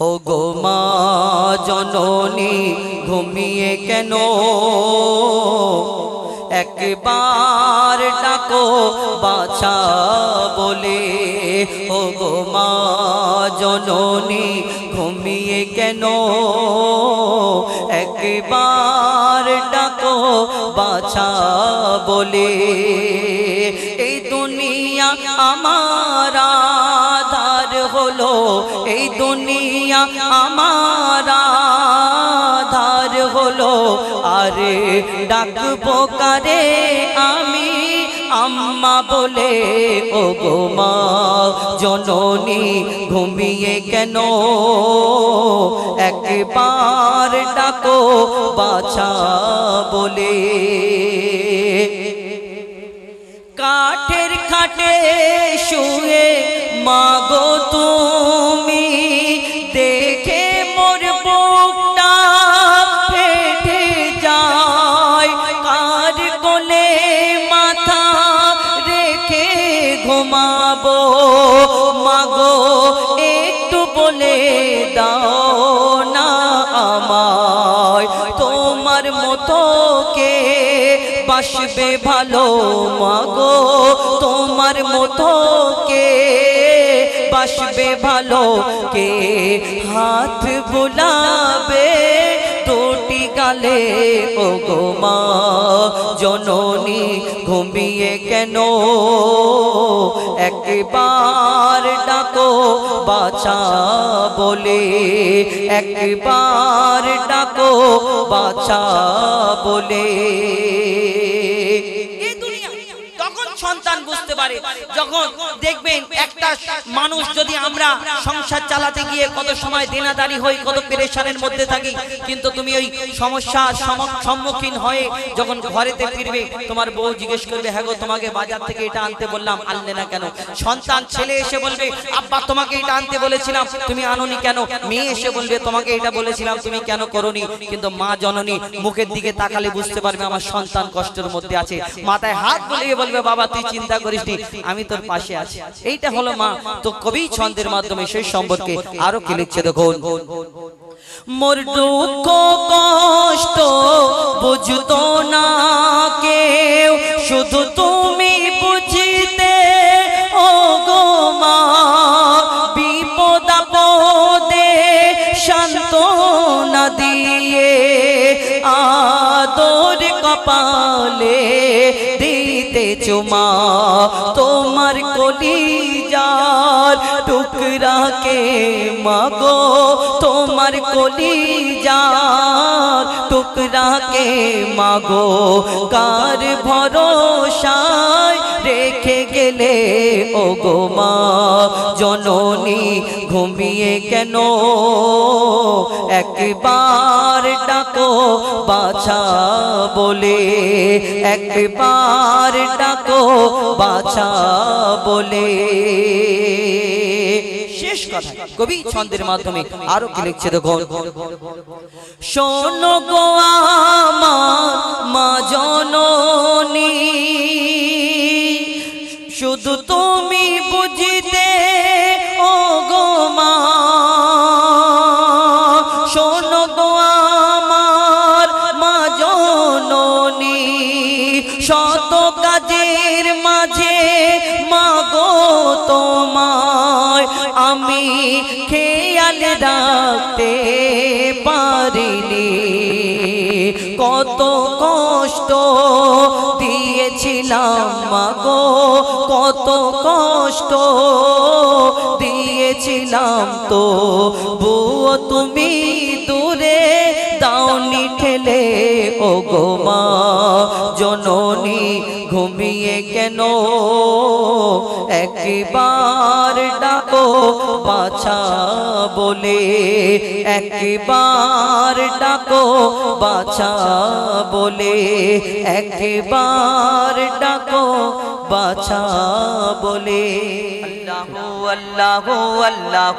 ও গো মা জননী, ঘুমিয়ে কেন? একবার ডাকো বাছা বলে ও গো মা জননী, ঘুমিয়ে কেন? একবার ডাকো বাছা বলে। দুনিয়া আমার ধার হলো। আরে ডাকবো কারে আমি? আম্মা বলে ও গো জননী ঘুমিয়ে কেন? একবার ডাকো, বাছা বলে। কাঠের খাটে শুয়ে বাসবে ভালো মাগো তোমার মতো কে? বাসবে ভালো কে? হাত বুলাবে। গালে ও গো মা, জননী ঘুমিয়ে কেন? একবার ডাকো, বাছা বলে, একবার ডাকো, বাছা বলে। পারে। যখন দেখবেন একটা মানুষ যদি আমরা সংসার চালাতে গিয়ে কত সময় দেনাদারি হই, কত মধ্যে থাকি, কিন্তু তুমি ওই সম্মুখীন হয়ে যখন ঘরেতে ফিরবে, তোমার বউ জিজ্ঞেস করবে হ্যাঁ গো, তোমাকে বাজার থেকে এটা আনতে বললাম, আনলে না কেন? সন্তান, ছেলে এসে বলবে, আব্বা, তোমাকে এটা আনতে বলেছিলাম, তুমি আনোনি কেন? মেয়ে এসে বলবে, তোমাকে এটা বলেছিলাম, তুমি কেন করনি? কিন্তু মা জননী মুখের দিকে তাকালে বুঝতে পারবে আমার সন্তান কষ্টের মধ্যে আছে। মাথায় হাত বুলিয়ে বলবে, বাবা, তুই চিন্তা করিস নি আমি তোর পাশে আছি। এইটা হলো মা তো কবি ছন্দের মাধ্যমে সেই সম্পর্কে আরও কি লিখছে দেখুন। মোর দুঃখ কষ্ট বুঝতো না কেউ শুধু তুমি বুঝিতে ও গো মা বিপদ আপদে শান্ত না দিয়ে আদর কপালে দিতে চুমা তোমার টুকরা টুকরাকে মাগো তোমার কলিজার টুকরাকে মাগো কার ভরসায় রেখে গেলে ও গো মা, জননী ঘুমিয়ে কেন? একবার ডাকো বাছা বলে, একবার ডাকো বাছা বলে। শেষ কবি ছন্দের মাধ্যমে আরও কি লিখছে দেখুন? শোনো গো আমার মা জননী শুধু তুমি বুঝিতে ও গো মা। শোনো গো আমার মা জননী, শত কাজের মাঝে মাগো তোমায়। আমি খেয়াল রাখতে পারিনি, কত কষ্ট দিয়েছিলাম, মাগো, কত কষ্ট দিয়েছিলাম তো। বুয়ো, তুমি দূরে দাওনি ঠেলে ও গো মা, জননী ঘুমিয়ে কেন? একবার ডাকো, বাছা বলে। একবার ডাকো, বাছা বলে। একবার ডাকো, বাছা বলে। আল্লাহ আল্লাহ আল্লাহ।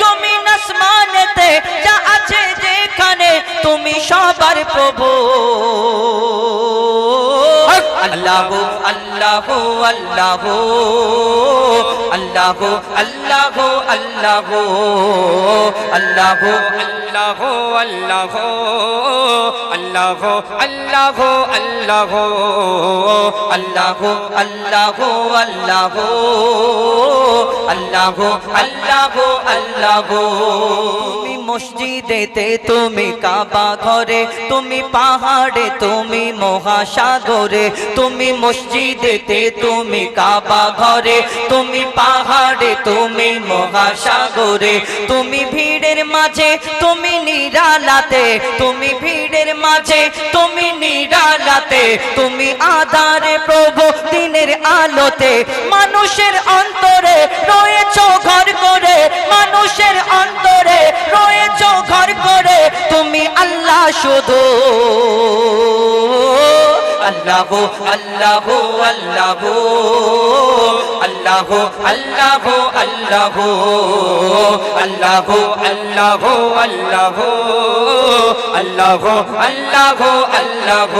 জমি যেখানে যা আছে যেখানে তুমি সবার প্রভু আল্লাহ আল্লাহ আল্লাহ আল্লাহ আল্লাহ আল্লাহ আল্লাহ আল্লাহ আল্লাহ আল্লাহ আল্লাহ আল্লাহ আল্লাহ আল্লাহ আল্লাহ আল্লাহ আল্লাহ আল্লাহ তুমি মসজিদেতে, তুমি কাবা ঘরে, তুমি পাহাড়ে, তুমি মহাসাগরে, তুমি মসজিদেতে, তুমি কাবা ঘরে, তুমি পাহাড়ে, তুমি মহাসাগরে, তুমি ভিড়ের মাঝে, তুমি নিরালাতে, তুমি ভিড়ের মাঝে, তুমি নিরালাতে, তুমি আধারে প্রভু দিনের আলোতে, মানুষের অন্তরে রয়েছ ঘর করে, মানুষের অন্তরে রয়েছ ঘর করে তুমি আল্লাহ শুধু। আল্লাহ আল্লাহ আল্লাহ আল্লাহ আল্লাহ আল্লাহ আল্লাহ আল্লাহ আল্লাহ আল্লাহ আল্লাহ আল্লাহ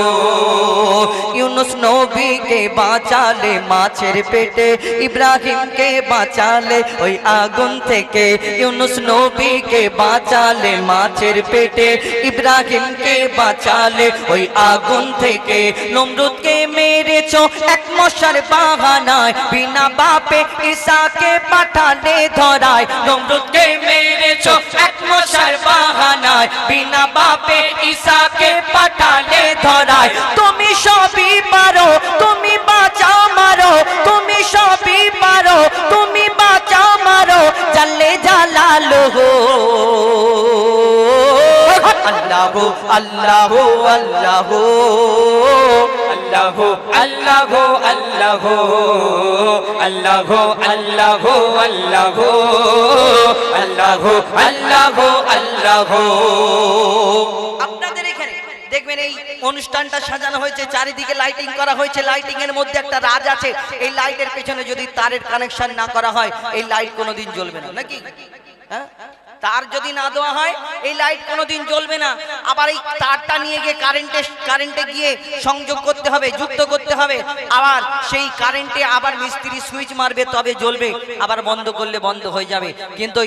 ইউনুস নবীকে বাঁচালে মাছের পেটে ইব্রাহিমকে বাঁচালে ওই আগুন থেকে ইউনুস নবীকে বাঁচালে মাছের পেটে ইব্রাহিমকে বাঁচালে ওই আগুন থেকে নমরুদকে মেরেছ, এক মশার বাহানায়, বিনা বাপে ঈসাকে পাঠালে ধরায়। নমরুদকে মেরেছ, এক মশার বাহানায়, বিনা বাপে ঈসাকে পাঠালে ধরায়। তুমি সবই পারো, তুমি বাঁচাও মারো, তুমি সবই পারো, তুমি বাঁচাও মারো জাল্লে জালালো আল্লাহ আল্লাহ আল্লাহ। আল্লাহ আল্লাহ আল্লাহ। আল্লাহ আল্লাহ আল্লাহ। আল্লাহ আল্লাহ আল্লাহ। আপনাদের এখানে দেখবেন এই অনুষ্ঠানটা সাজানো হয়েছে, চারিদিকে লাইটিং করা হয়েছে লাইটিং এর মধ্যে একটা রাজ আছে। এই লাইটের পেছনে যদি তারের কানেকশন না করা হয়, এই লাইট কোনোদিন জ্বলবে না, নাকি? হ্যাঁ? তার যদি না দেওয়া হয়, এই লাইট কোনোদিন জ্বলবে না। আবার এই তারটা নিয়ে গিয়ে কারেন্টে কারেন্টে গিয়ে সংযোগ করতে হবে, যুক্ত করতে হবে। আবার সেই কারেন্টে আবার মিস্ত্রি সুইচ মারবে, তবে জ্বলবে। আবার বন্ধ করলে বন্ধ হয়ে যাবে। কিন্তু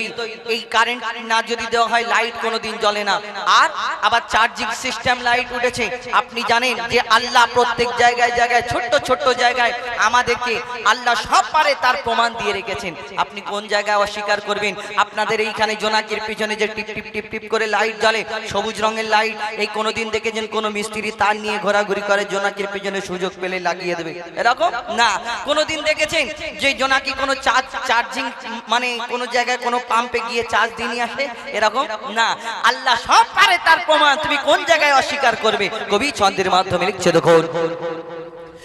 এই কারেন্ট না যদি দেওয়া হয় লাইট কোনোদিন জ্বলে না। আর আবার চার্জিং সিস্টেম লাইট উঠেছে। আপনি জানেন যে আল্লাহ প্রত্যেক জায়গায় জায়গায়, ছোট্ট ছোট্ট জায়গায় আমাদেরকে আল্লাহ সব পারে তার প্রমাণ দিয়ে রেখেছেন। আপনি কোন জায়গায় অস্বীকার করবেন? আপনাদের এইখানে জোনাকির পিছনে যে টিপ টিপ টিপ টিপ করে লাইট জ্বলে, সবুজ রঙের লাইট, এই কোনোদিন দেখেছেন কোনো মিস্ত্রি তার নিয়ে ঘোরাঘুরি করে, জোনাকির পিছনে সুযোগ পেলে লাগিয়ে দেবে? এরকম? না। কোনোদিন দেখেছেন যে জোনাকি কোনো চার্জ, চার্জিং মানে কোনো জায়গায় কোনো পাম্পে গিয়ে চার্জ দিয়ে নিয়ে আসে? এরকম? না। আল্লাহ সব পারে, তার প্রমাণ তুমি কোন জায়গায় অস্বীকার করবে? কবি ছন্দের মাধ্যমে লিখছে, দেখুন।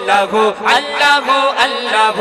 আল্লাহ আল্লাহ আল্লাহ।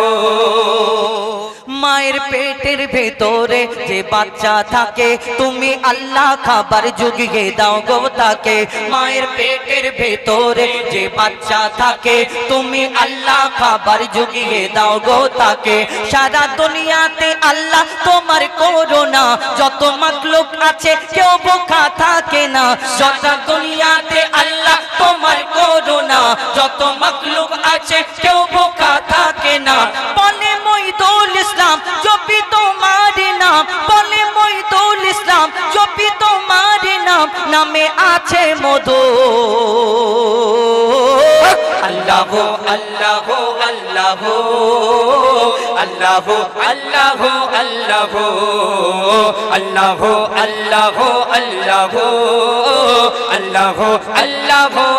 মায়ের পেটের ভেতরে যে বাচ্চা থাকে, তুমি আল্লাহ খাবার জুগিয়ে দাও গো তাকে। মায়ের পেটের ভেতরে যে বাচ্চা থাকে, তুমি আল্লাহ খাবার জুগিয়ে দাও গো তাকে। সারা দুনিয়াতে আল্লাহ তোমার করোনা যত মাকলুক আছে কেউ বোকা থাকে না। যত দুনিয়াতে আল্লাহ তোমার করোনা যত মাকলুক আছে, কেউ বোকা থাকে না। বলে মইদুল ইসলাম, জপি তোমার নাম। বলে মইদুল ইসলাম, জপি তোমার নাম। নামে আছে মধু। আল্লাহ আল্লাহ আল্লাহ। আল্লাহ আল্লাহ আল্লাহ। আল্লাহ আল্লাহ আল্লাহ। আল্লাহ আল্লাহ।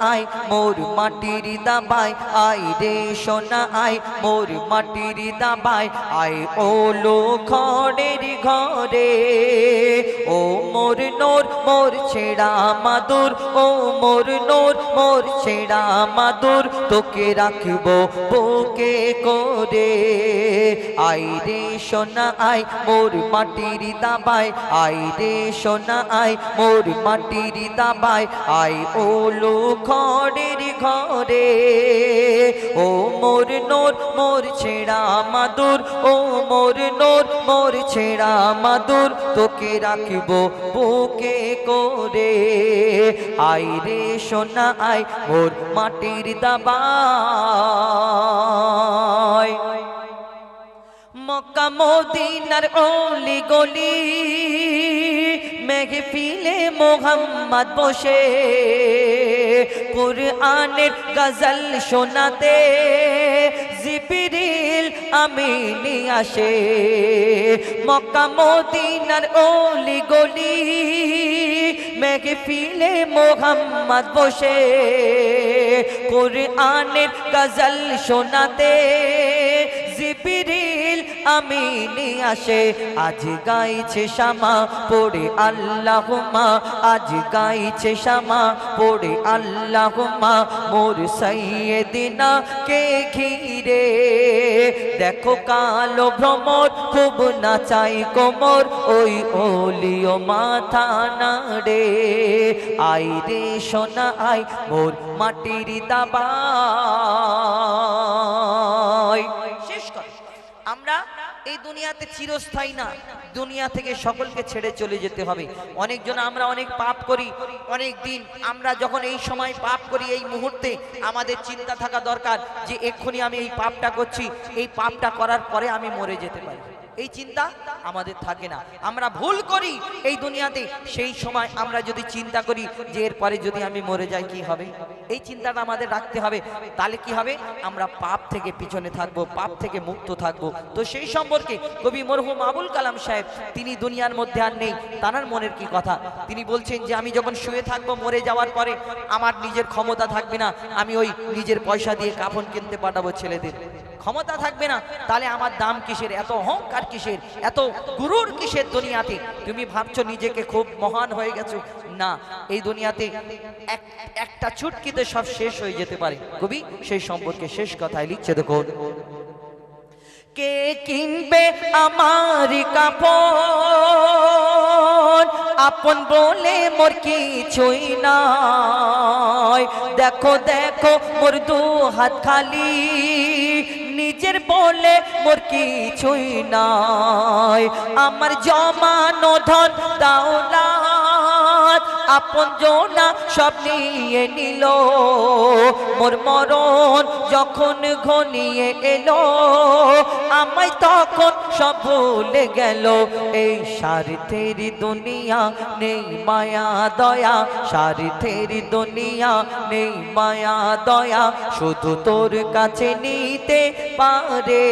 আই মোর মাটির দাবাই আই রে সোনা আই মোর মাটির দাবাই আই লো খড়ের ঘরে। ও মোর নোর, মোর ছেড়া মাদুর, ও মোর নোর, মোর ছেড়া মাদুর তোকে রাখব বুকে করে। আই রে সোনা, আই মোর মাটির দাবাই আই রে সোনা, আই মোর মাটির দাবাই আই ওলো খড়ের ঘরে। ও মোর নোর, মোর ছেড়া মাদুর। ও মোর নোর, মোর ছেড়া মাদুর। তোকে রাখব বুকে করে। আই রে সোনা, আই মোর মাটির দাবাই মক্কা মদিনার অলি গলি, মেহফিলে মোহাম্মদ বসে। কুরআনের গজল শোনাতে জিবরিল আমিনি আসে। মক্কা মদিনার অলি গলি মেহফিলে মোহাম্মদ বসে কোরআনের গজল শোনাতে আমি নিয়ে আসে আজ গাইছে শ্যামা, পড়ে আল্লাহ মা আজ গাইছে শ্যামা, পড়ে আল্লাহ মা মোর সাইয়ে দিনা কে ঘিরে? দেখো কালো ভ্রমর, খুব নাচাই কোমর, ওই ওলিও মাথা না রে আই রে সোনা, আই মোর মাটির দাবা। এই দুনিয়াতে চিরস্থায়ী না। দুনিয়া থেকে সকলকে ছেড়ে চলে যেতে হবে। অনেকজন আমরা অনেক পাপ করি, অনেক দিন আমরা যখন এই সময় পাপ করি, এই মুহূর্তে আমাদের চিন্তা থাকা দরকার যে এক্ষুনি আমি এই পাপটা করছি, এই পাপটা করার পরে আমি মরে যেতে পারি। এই চিন্তা আমাদের থাকে না। আমরা ভুল করি এই দুনিয়াতে, সেই সময় আমরা যদি চিন্তা করি যে এরপরে যদি আমি মরে যাই, কি হবে? এই চিন্তাটা আমাদের রাখতে হবে। তাহলে কি হবে? আমরা পাপ থেকে পিছনে থাকব, পাপ থেকে মুক্ত থাকব। তো সেই সম্পর্কে কবি মরহুম আবুল কালাম সাহেব, তিনি দুনিয়ার মধ্যে আর নেই, তার মনের কি কথা? তিনি বলছেন যে, আমি যখন শুয়ে থাকব মরে যাওয়ার পরে, আমার নিজের ক্ষমতা থাকবে না। আমি ওই নিজের পয়সা দিয়ে কাফন কিনতে পাঠাবো ছেলেদের। ক্ষমতা থাকবে না, তাহলে আমার দাম কিসের? এত অহংকার কিসের? এত গুরুর কিসের দুনিয়াতে? তুমি ভাবছ নিজেকে খুব মহান হয়ে গেছো? না, এই দুনিয়াতে এক- একটা ছুটকিতে সব শেষ হয়ে যেতে পারে। কবি, সেই সম্পর্কে শেষ কথায় লিখছে, দেখুন। কে কিনবে আমার কাপড়? আপন বলে মোর কিছুই নাই। দেখো দেখো, মোর দু হাত খালি। নিজের বলে মোর কিছুই নাই। আমার জমানো ধন দাওলাত আপন জোনা সব নিয়ে নিল। মোর মরণ যখন ঘনিয়ে এলো, আমায় তখন সব ভুলে গেল। এই স্বার্থের দুনিয়া নেই মায়া, দয়া। স্বার্থের দুনিয়া নেই মায়া, দয়া। শুধু তোর কাছে নিতে পারে।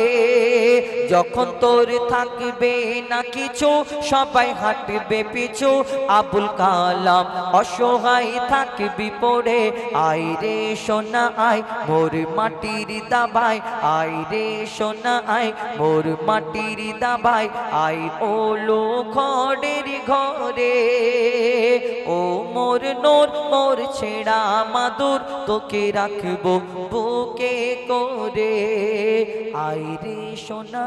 যখন তোর থাকবে না কিছু, সবাই হাঁটবে পিছু। আবুল কালাম অসহায় থাকবি পড়ে। আই রে সোনা, আয় মোর মাটির দাবাই আই রে সোনা, আয় মোর মাটির দাবাই আই ওলো ঘরের ঘরে, ও মোর নোর, মোর ছেড়া মাদুর। তোকে রাখব বুকে করে। আই রে সোনা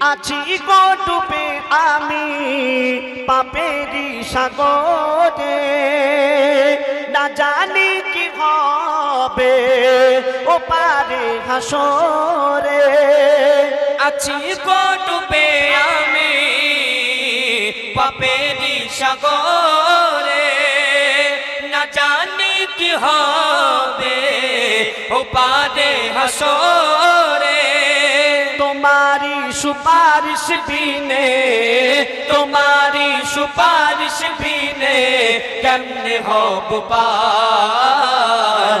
আছি গো আমি পাপেরি সাগরে। না জানি কি হবে ও পারে হাসরে। আছি কটুপে আমি পাপেরি সাগরে। না জানি কি হবে ও পারে হাসরে। তোমারি সুপারিশ বিনে তোমারি সুপারিশ বিনে কেমনে হব পার?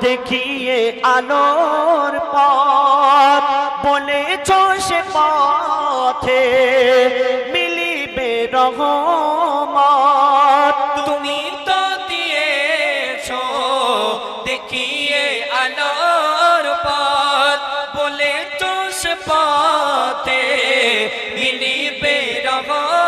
দেখিয়ে আলোর পথ। বলেছ সে পথে মিলিবে রহমত। তুমি তো দিয়েছ দেখিয়ে আলোর পথ। বলে তো সে পথে মিলিবে রহমত।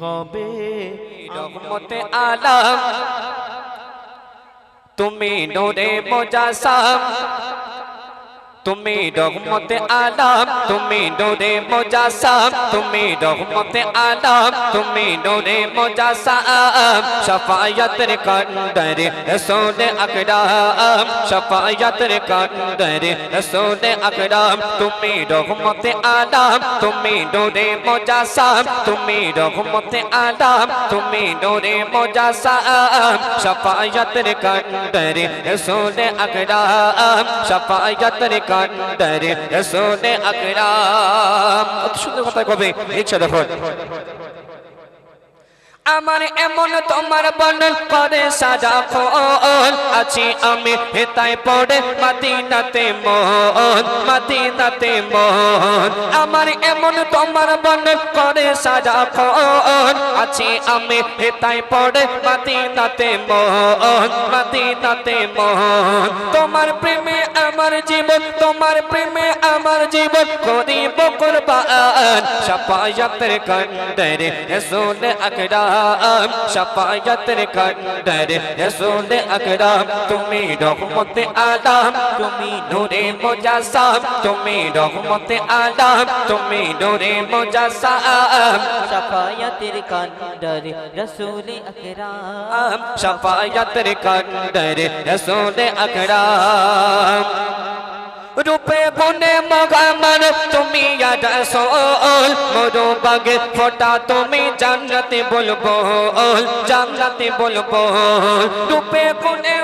হবে রহমতে আলম। তুমি নোরে মোজাসাম। তুমি রহমতে আলম, তুমি নোরে মোজাসাম, তুমি রহমতে আলম, তুমি নোরে মোজাসাম। শফায়তের কন্দরে রসূল আকরাম, শফায়তের কন্দরে রসূল আকরাম। তুমি রহমতে আলম, তুমি নোরে মোজাসাম, তুমি রহমতে আলম, তুমি নোরে মোজাসাম। শফায়তের কন্দরে রসূল আকরাম, শফায়তের در رسول اکرام অত সুন্দর কথা কবে? ইচ্ছা দেখুন আমার এমন তোমার বর্ণন করে, সাজা ফল আছি আমি হেতায় পড়ে মাদিনাতে মন মাদিনাতে মন। আমার এমন তোমার বর্ণন করে, সাজা ফল আছি আমি হেতায় পড়ে মাদিনাতে মন মাদিনাতে মন। তোমার প্রেমে আমার জীবন, তোমার প্রেমে আমার জীবন করিব কুরবান। শাফায়াতের কন্ডরে রসুল আকরাম শাফায়াতের কন্ডরে রসুল আকরাম তুমি রহমতে আলাম তুমি নূরে মুজাসসাম তুমি রহমতে আলাম তুমি নূরে মুজাসসাম। সাফায়াতের কান্ডারে রসুল আকরাম। শাফায়াতের কন্ডরে রসুল আকরাম। রূপে বনে মগামন তুমি রসোল মরো বাগে ফোটা তুমি জান্নাতে বলব জান্নাতে বলব রূপে বনে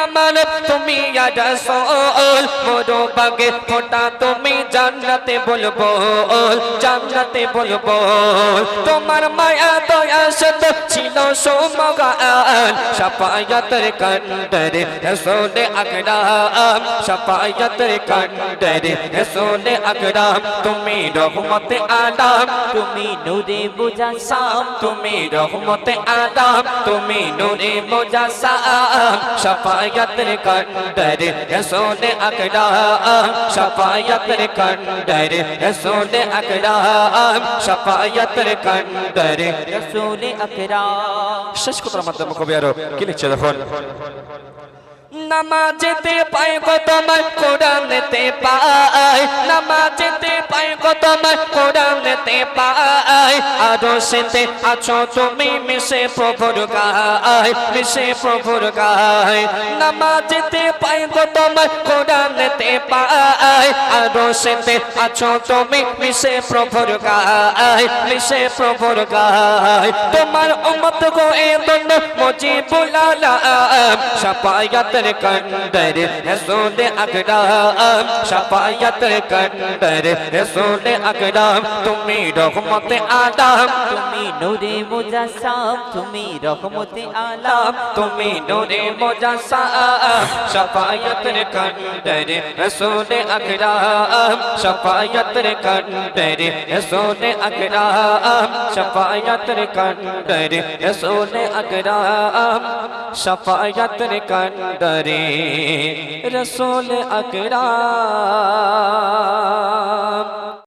মগামন তুমি রসোল মরো বাগে ফোটা, তুমি জান্নাতে বলব জান্নাতে বলব। তোমার মায়া, দয়া ছিল সোমগান, সাফায়াতের কন্ডরে রসোলে আকরাম, সাফায়াতের কন্ডরে রসোলে আকরাম। তুমি রহমতে আলাম তুমি নূরে মুজাসসাম, তুমি রহমতে আলাম তুমি নূরে মুজাসসাম, সাফায়াতের কন্ডরে রসোলে আকরাম সাফায়াতের কন্ডরে রসোলে আকরাম সাফায়াতের কন্ডরে রসুল আকরাম শেষ কথার মাধ্যমে কবি আরও কি লিখছে দেখুন নামাজেতে পাই গো তোমার কোরআনেতে পাই নামাজেতে পাই গো তোমার কোরআনেতে পাই আরও সেতে আছো তুমি মিশে প্রভুর গায়, মিশে প্রভুর গায়। নামাজেতে পাই গো তোমার কোরআনেতে পাই আরও সেতে আছো তুমি মিশে প্রভুর গায়, মিশে প্রভুর গায়। তোমার উম্মত গো, এ দন্ড মুজিবুল আলাম শাফায়াতের কন্ডরে রসুল আকরাম শাফায়াতের কন্ডরে রসুল আকরাম তুমি রহমতে আলাম তুমি নূরে মুজাসসাম তুমি রহমতে আলাম তুমি নূরে মুজাসসাম শাফায়াতের কন্ডরে রসুল আকরাম শাফায়াতের কন্ডরে রসুল আকরাম শাফায়াতের কন্ডরে রসুল আকরাম শাফায়াতের কন্ডরে রসুল আকরাম।